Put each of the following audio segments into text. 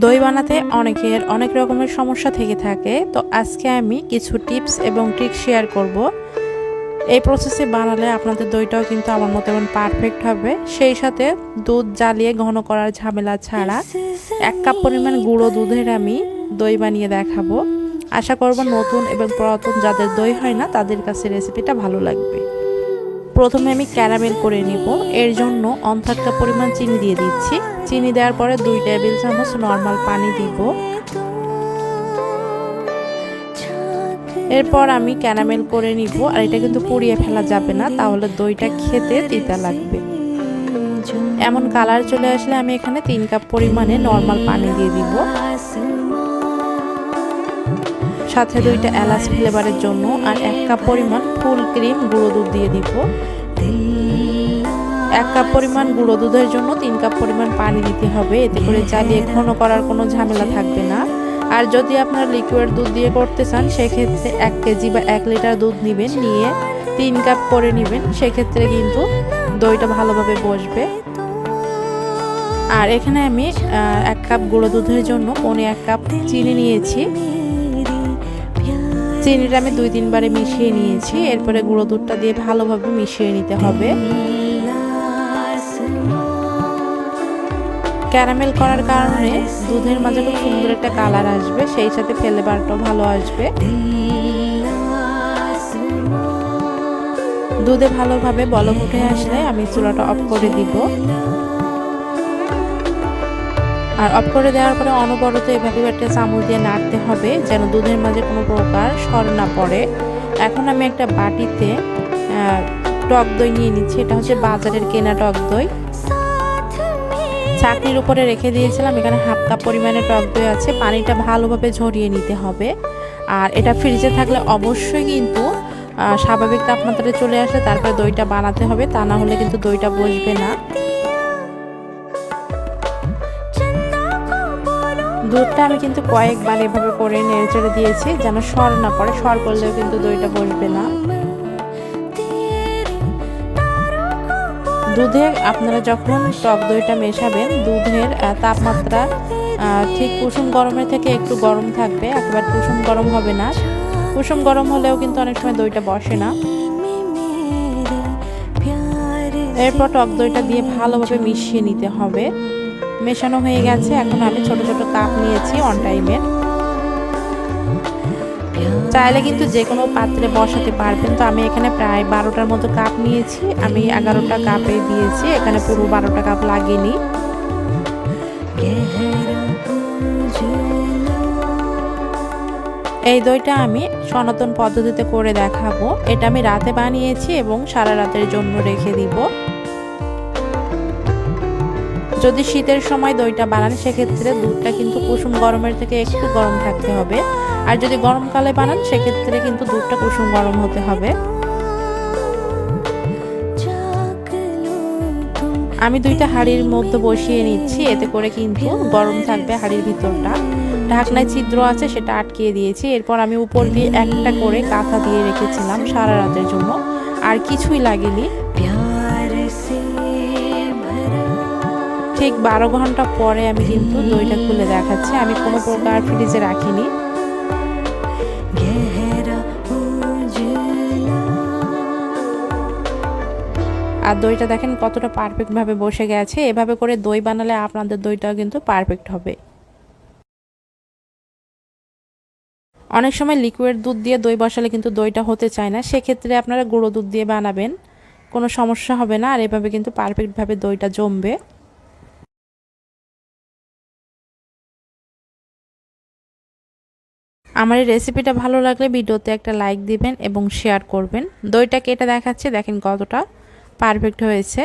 দই বানাতে অনেকের অনেক রকমের সমস্যা থেকে থাকে। তো আজকে আমি কিছু টিপস এবং ট্রিক শেয়ার করব। এই প্রসেসে বানালে আপনাদের দইটাও কিন্তু আমার মতো এমন পারফেক্ট হবে। সেই সাথে দুধ জ্বালিয়ে ঘন করার ঝামেলা ছাড়া এক কাপ পরিমাণ গুঁড়ো দুধের আমি দই বানিয়ে দেখাবো। আশা করব নতুন এবং পুরাতন যাদের দই হয় না তাদের কাছে রেসিপিটা ভালো লাগবে। প্রথমে আমি ক্যারামেল করে নিব। এর জন্য অন্থাক কাপ পরিমাণ চিনি দিয়ে দিচ্ছি। চিনি দেওয়ার পরে দুই টেবিল চামচ নর্মাল পানি দিব। এরপর আমি ক্যারামেল করে নিব। আর এটা কিন্তু পুড়িয়ে ফেলা যাবে না, তাহলে দইটা খেতে তিতা লাগবে। এমন কালার চলে আসলে আমি এখানে তিন কাপ পরিমাণে নর্মাল পানি দিয়ে দিব। সাথে দুইটা এলাচ ফ্লেভারের জন্য আর এক কাপ পরিমাণ ফুল ক্রিম গুঁড়ো দুধ দিয়ে দিব। এক কাপ পরিমাণ গুঁড়ো দুধের জন্য তিন কাপ পরিমাণ পানি দিতে হবে। এতে করে জ্বালিয়ে ঘন করার কোনো ঝামেলা থাকবে না। আর যদি আপনার লিকুইড দুধ দিয়ে করতে চান, সেক্ষেত্রে এক কেজি বা এক লিটার দুধ নেবেন, নিয়ে তিন কাপ করে নেবেন। সেক্ষেত্রে কিন্তু দইটা ভালোভাবে বসবে। আর এখানে আমি এক কাপ গুঁড়ো দুধের জন্য পনে এক কাপ চিনি নিয়েছি। চিনিটা আমি দুই তিনবারে মিশিয়ে নিয়েছি। এরপরে গুঁড়ো দুধটা দিয়ে ভালোভাবে মিশিয়ে নিতে হবে। ক্যারামেল করার কারণে দুধের মাঝে খুব সুন্দর একটা কালার আসবে, সেই সাথে ফ্লেভারটাও ভালো আসবে। দুধে ভালোভাবে বলক উঠে আসলে আমি চুলাটা অফ করে দিব। আর অফ করে দেওয়ার পরে অনবরত এভাবে একটা চামচ দিয়ে নাড়তে হবে যেন দুধের মাঝে কোনো প্রকার সর না পড়ে। এখন আমি একটা বাটিতে টক দই নিয়ে নিচ্ছি। এটা হচ্ছে বাজারের কেনা টক দই। চাকরির উপরে রেখে দিয়েছিলাম। এখানে হাফ কাপ পরিমাণে টক দই আছে। পানিটা ভালোভাবে ঝরিয়ে নিতে হবে। আর এটা ফ্রিজে থাকলে অবশ্যই কিন্তু স্বাভাবিক তাপমাত্রায় চলে আসে। তারপরে দইটা বানাতে হবে। তা না হলে কিন্তু দইটা বসবে না। দুধটা আমি কিন্তু কয়েকবার এভাবে করে নেড়ে চেড়ে দিয়েছি, যেন সর না পড়ে। সর করলেও কিন্তু দইটা বসবে না। দুধে আপনারা যখন টক দইটা মেশাবেন, দুধের তাপমাত্রা ঠিক কুসুম গরমের থেকে একটু গরম থাকবে। একেবারে কুসুম গরম হবে না। কুসুম গরম হলেও কিন্তু অনেক সময় দইটা বসে না। এরপর টক দইটা দিয়ে ভালোভাবে মিশিয়ে নিতে হবে। মেশানো হয়ে গেছে। এখন আমি ছোট ছোট কাপ নিয়েছি অন টাইমের চাইলে কিন্তু যে কোনো পাত্রে বসাতে পারবেন। তো আমি এখানে প্রায় বারোটার মতো কাপ নিয়েছি। আমি এগারোটা কাপে দিয়েছি। এখানে পুরো বারোটা কাপ লাগেনি। এই দইটা আমি সনাতন পদ্ধতিতে করে দেখাবো। এটা আমি রাতে বানিয়েছি এবং সারা রাতের জন্য রেখে দিব। যদি শীতের সময় দইটা বানান, সেক্ষেত্রে দুধটা কিন্তু কুসুম গরমের থেকে একটু গরম থাকতে হবে। আর যদি গরমকালে বানান, সেক্ষেত্রে কিন্তু দুধটা কুসুম গরম হতে হবে। আমি দুইটা হাড়ির মধ্যে বসিয়ে নিচ্ছি, এতে করে কিন্তু গরম থাকবে হাড়ির ভিতরটা। ঢাকনায় ছিদ্র আছে, সেটা আটকিয়ে দিয়েছি। এরপর আমি উপর দিয়ে একটা করে কাঁথা দিয়ে রেখেছিলাম সারা রাতের জন্য। আর কিছুই লাগেনি। ঠিক বারো ঘণ্টা পরে আমি কিন্তু দইটা খুলে দেখাচ্ছি। আমি কোনো প্রকার ফ্রিজে রাখিনি। আর দইটা দেখেন কতটা পারফেক্টভাবে বসে গেছে। এভাবে করে দই বানালে আপনাদের দইটাও কিন্তু পারফেক্ট হবে। অনেক সময় লিকুইড দুধ দিয়ে দই বসালে কিন্তু দইটা হতে চায় না। সেক্ষেত্রে আপনারা গুঁড়ো দুধ দিয়ে বানাবেন। কোনো সমস্যা হবে না। আর এভাবে কিন্তু পারফেক্টভাবে দইটা জমবে। আমার এই রেসিপিটা ভালো লাগলে ভিডিওতে একটা লাইক দিবেন এবং শেয়ার করবেন। দইটা কেটে দেখাচ্ছে, দেখেন কতটা পারফেক্ট হয়েছে।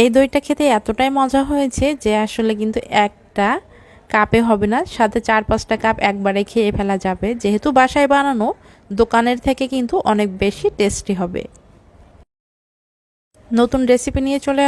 এই দইটা খেতে এতটাই মজা হয়েছে যে আসলে কিন্তু একটা কাপে হবে না, সাথে চার পাঁচটা কাপ একবারে খেয়ে ফেলা যাবে। যেহেতু বাসায় বানানো, দোকানের থেকে কিন্তু অনেক বেশি টেস্টি হবে। নতুন রেসিপি নিয়ে চলে